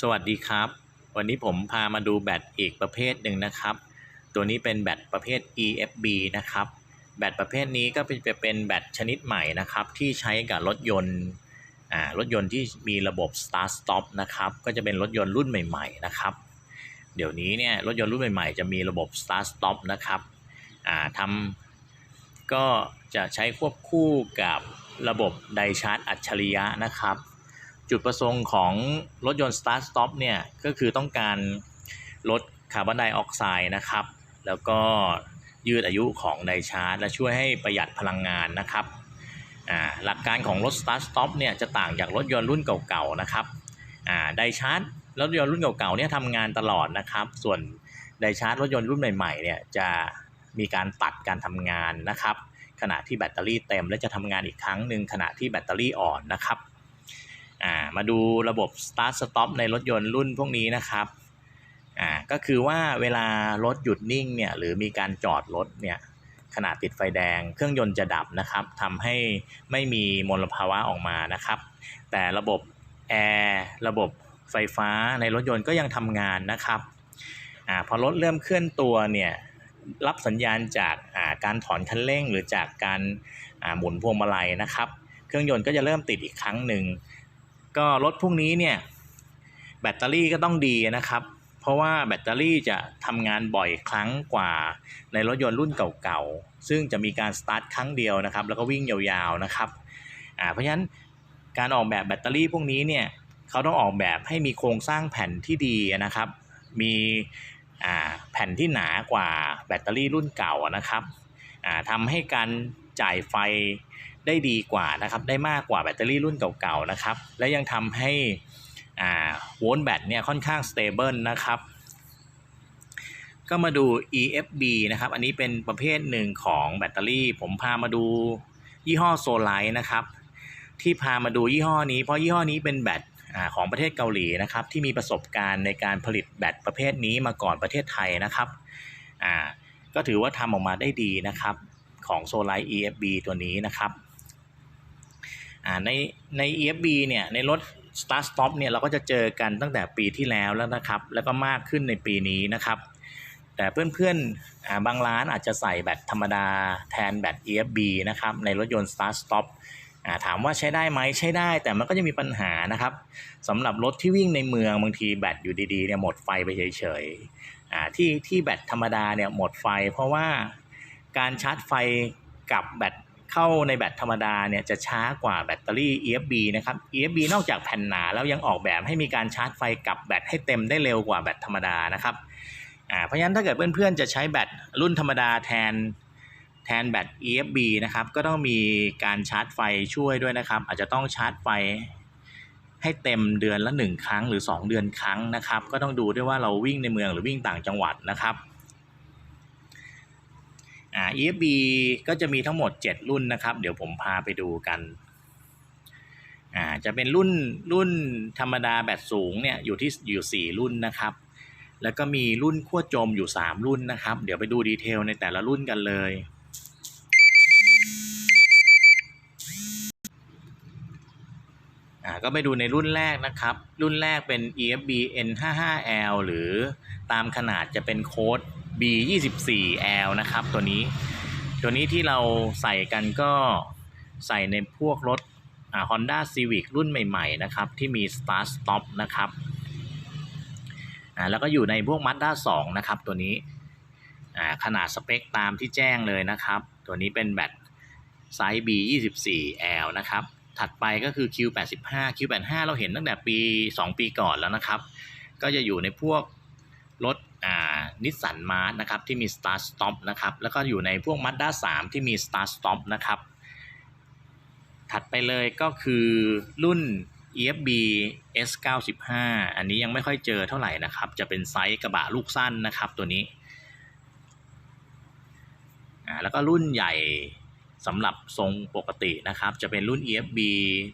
สวัสดีครับ วันนี้ผมพามาดูแบตอีกประเภทหนึ่งนะครับ ตัวนี้เป็นแบตประเภท EFB นะครับ แบตประเภทนี้ก็เป็นจะเป็นแบตชนิดใหม่นะครับ ที่ใช้กับรถยนต์อ่ารถยนต์ที่มีระบบ start stop นะครับ ก็จะเป็นรถยนต์รุ่นใหม่ ๆ นะครับ เดี๋ยวนี้เนี่ยรถยนต์รุ่นใหม่ ๆ จะมีระบบ start stop นะครับอ่าทำก็จะใช้ควบคู่กับระบบไดชาร์จอัจฉริยะนะครับ จุดประสงค์ของรถยนต์ Start Stop เนี่ยก็คือต้องการลดคาร์บอนไดออกไซด์นะครับ แล้วก็ยืดอายุของไดชาร์จ และช่วยให้ประหยัดพลังงานนะครับหลักการของรถ Start Stop เนี่ยจะต่างจากรถยนต์รุ่นเก่าๆนะครับไดชาร์จรถยนต์รุ่นเก่าๆเนี่ยทำงานตลอดนะครับ ส่วนไดชาร์จรถยนต์รุ่นใหม่ๆเนี่ยจะมีการตัดการทำงานนะครับ ขณะที่แบตเตอรี่เต็มและจะทำงานอีกครั้งหนึ่งขณะที่แบตเตอรี่อ่อนนะครับ อ่ามาดูระบบ start stop ในรถยนต์รุ่นพวกนี้นะครับอ่าก็คือว่าเวลารถหยุดนิ่งเนี่ยหรือมีการจอดรถเนี่ยขณะติดไฟแดงเครื่องยนต์จะดับนะครับทำให้ไม่มีมลภาวะออกมานะครับ แต่ระบบแอร์ระบบไฟฟ้าในรถยนต์ก็ยังทำงานนะครับอาพอรถเริ่มเคลื่อนตัวเนี่ยรับสัญญาณจากาการถอนคันเร่ง หรือจากการาหมุนพวงมาลัยนะครับ เครื่องยนต์ก็จะเริ่มติดอีกครั้งหนึ่ง ก็รถพวกนี้เนี่ยแบตเตอรี่ก็ต้องดีนะครับ เพราะว่าแบตเตอรี่จะทำงานบ่อยครั้งกว่าในรถยนต์รุ่นเก่าๆ ซึ่งจะมีการสตาร์ทครั้งเดียวนะครับ แล้วก็วิ่งยาวๆนะครับอ่าเพราะฉะนั้นการออกแบบแบตเตอรี่พวกนี้เนี่ยเขาต้องออกแบบให้มีโครงสร้างแผ่นที่ดีนะครับ มีอ่าแผ่นที่หนากว่าแบตเตอรี่รุ่นเก่านะครับอ่าทำให้การจ่ายไฟ ได้ดีกว่านะครับได้มากกว่าแบตเตอรี่รุ่นเก่าๆนะครับและยังทำให้อ่าโวลต์แบตเนี่ยค่อนข้างสเตเบิลนะครับก็มาดู EFB นะครับ อันนี้เป็นประเภทหนึ่งของแบตเตอรี่ ผมพามาดูยี่ห้อโซไลท์นะครับ ที่พามาดูยี่ห้อนี้ เพราะยี่ห้อนี้เป็นแบตอของประเทศเกาหลีนะครับ ที่มีประสบการณ์ในการผลิตแบตประเภทนี้มาก่อนประเทศไทยนะครับอ่าก็ถือว่าทำออกมาได้ดีนะครับ ของโซไลท์ EFB ตัวนี้นะครับ ในใน EFB เนี่ยในรถ Start Stop เนี่ยเราก็จะเจอกันตั้งแต่ปีที่แล้วแล้วนะครับ แล้วก็มากขึ้นในปีนี้นะครับ แต่เพื่อนๆอ่าบางร้านอาจจะใส่แบตธรรมดาแทนแบต EFB นะครับในรถยนต์ Start Stop อ่าถามว่าใช้ได้ไหมใช้ได้แต่มันก็จะมีปัญหานะครับสำหรับรถที่วิ่งในเมืองบางทีแบตอยู่ดีๆเนี่ยหมดไฟไปเฉยๆอ่าที่ที่แบตธรรมดาเนี่ยหมดไฟ เพราะว่าการชาร์จไฟกับแบต เข้าในแบตธรรมดาเนี่ยจะช้ากว่าแบตเตอรี่ EFB นะครับ EFB นอกจากแผ่นหนาแล้วยังออกแบบให้มีการชาร์จไฟกับแบตให้เต็มได้เร็วกว่าแบตธรรมดานะครับอ่าเพราะฉะนั้นถ้าเกิดเพื่อนๆจะใช้แบตรุ่นธรรมดาแทนแทนแบต EFB นะครับก็ต้องมีการชาร์จไฟช่วยด้วยนะครับ อาจจะต้องชาร์จไฟให้เต็มเดือนละ 1 ครั้งหรือ 2 เดือนครั้งนะครับ ก็ต้องดูด้วยว่าเราวิ่งในเมืองหรือวิ่งต่างจังหวัดนะครับ อ่า EFB ก็จะมีทั้งหมด 7 รุ่นนะครับ เดี๋ยวผมพาไปดูกัน อ่า จะเป็นรุ่นรุ่นธรรมดาแบตสูงเนี่ยอยู่ที่อยู่ 4 รุ่นนะครับ แล้วก็มีรุ่นขั้วจมอยู่ 3 รุ่นนะครับ เดี๋ยวไปดูดีเทลในแต่ละรุ่นกันเลยอ่าก็ไปดูในรุ่นแรกนะครับ รุ่นแรกเป็น EFB N55L หรือตามขนาดจะเป็นโค้ด B24L นะครับ ตัวนี้ ตัวนี้ที่เราใส่กันก็ใส่ในพวกรถอ่า Honda Civic รุ่นใหม่ ๆ นะครับ ที่มี Start Stop นะครับอ่าแล้วก็อยู่ในพวก Mazda 2 นะครับ ตัวนี้ขนาดสเปคตามที่แจ้งเลยนะครับ ตัวนี้เป็นแบตไซส์ B24L นะครับ ถัดไปก็คือ Q85 Q85 เราเห็นตั้งแต่ปี 2 ปีก่อนแล้วนะครับ ก็จะอยู่ในพวกรถ นิสสันมาร์ทนะครับที่มี Start Stop นะครับแล้วก็อยู่ในพวก Mazda 3 ที่มี Start Stop นะครับ ถัดไปเลยก็คือรุ่น EFB S95 อันนี้ยังไม่ค่อยเจอเท่าไหร่นะครับ จะเป็นไซส์กระบะลูกสั้นนะครับตัวนี้ แล้วก็รุ่นใหญ่สำหรับทรงปกตินะครับ จะเป็นรุ่น EFB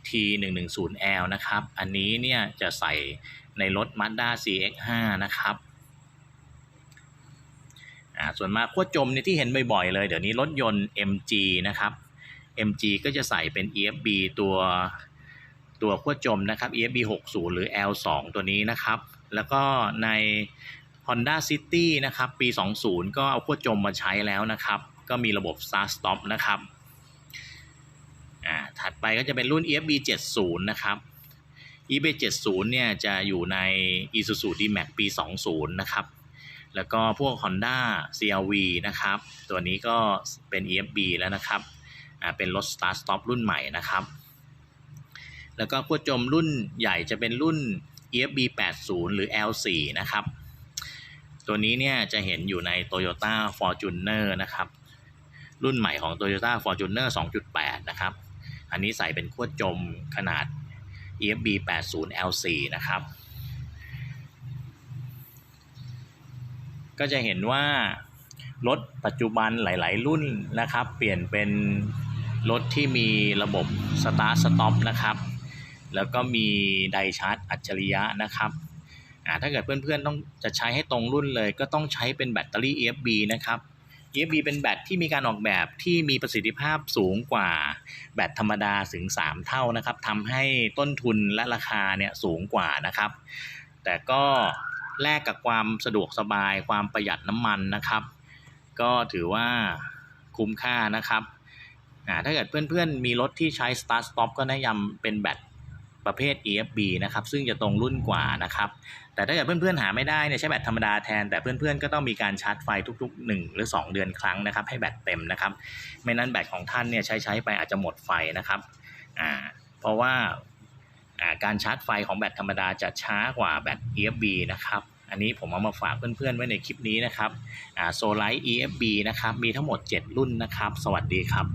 T110L นะครับ อันนี้เนี่ยจะใส่ในรถ Mazda CX5 นะครับ อ่าส่วนมากขั้วจมเนี่ยที่เห็นบ่อยๆเลย เดี๋ยวนี้รถยนต์ MG นะครับ MG ก็จะใส่เป็น EFB ตัวตัวขั้วจมนะครับ EFB 60 หรือ L2 ตัวนี้นะครับ แล้วก็ใน Honda City นะครับปี 20 ก็เอาขั้วจมมาใช้แล้วนะครับ ก็มีระบบ Start Stop นะครับอ่าถัดไปก็จะเป็นรุ่น EFB 70 นะครับ EFB 70เนี่ยจะอยู่ใน Isuzu D-Max ปี 20 นะครับ แล้วก็พวก Honda CRV นะครับ ตัวนี้ก็เป็น EFB แล้วนะครับเป็นรถ Start Stop รุ่นใหม่นะครับ แล้วก็ขั้วจมรุ่นใหญ่จะเป็นรุ่น EFB 80หรือ L4 นะครับ ตัวนี้เนี่ยจะเห็นอยู่ใน Toyota Fortuner นะครับ รุ่นใหม่ของ Toyota Fortuner 2.8 นะครับ อันนี้ใส่เป็นขั้วจมขนาด EFB 80 L4 นะครับ ก็จะเห็นว่ารถปัจจุบันหลาย ๆ รุ่นนะครับ เปลี่ยนเป็นรถที่มีระบบ Start Stop นะครับ แล้วก็มีไดชาร์จอัจฉริยะนะครับถ้าเกิดเพื่อน ๆ ต้องจะใช้ให้ตรงรุ่นเลย ก็ต้องใช้เป็นแบตเตอรี่ EFB นะครับ EFB เป็นแบตที่มีการออกแบบที่มีประสิทธิภาพสูงกว่าแบตธรรมดาถึง 3 เท่านะครับทำให้ต้นทุนและราคาเนี่ยสูงกว่านะครับ แต่ก็ แลกกับความสะดวกสบายความประหยัดน้ำมันนะครับ ก็ถือว่าคุ้มค่านะครับถ้าเกิดเพื่อนๆ มีรถที่ใช้ Start Stop ก็แนะนำเป็นแบตประเภท EFB นะครับ ซึ่งจะตรงรุ่นกว่านะครับ แต่ถ้าเกิดเพื่อนๆ หาไม่ได้เนี่ยใช้แบตธรรมดาแทน แต่เพื่อนๆ ก็ต้องมีการชาร์จไฟทุก ๆ 1 หรือ 2 เดือนครั้งนะครับ ให้แบตเต็มนะครับ ไม่นั้นแบตของท่านเนี่ยใช้ใช้ไปอาจจะหมดไฟนะครับ อ่า เพราะว่า การชาร์จไฟของแบตธรรมดาจะช้ากว่าแบต EFB นะครับ อันนี้ผมเอามาฝากเพื่อนๆไว้ในคลิปนี้นะครับอ่าโซลาร์ EFB นะครับ มีทั้งหมด 7 รุ่นนะครับ สวัสดีครับ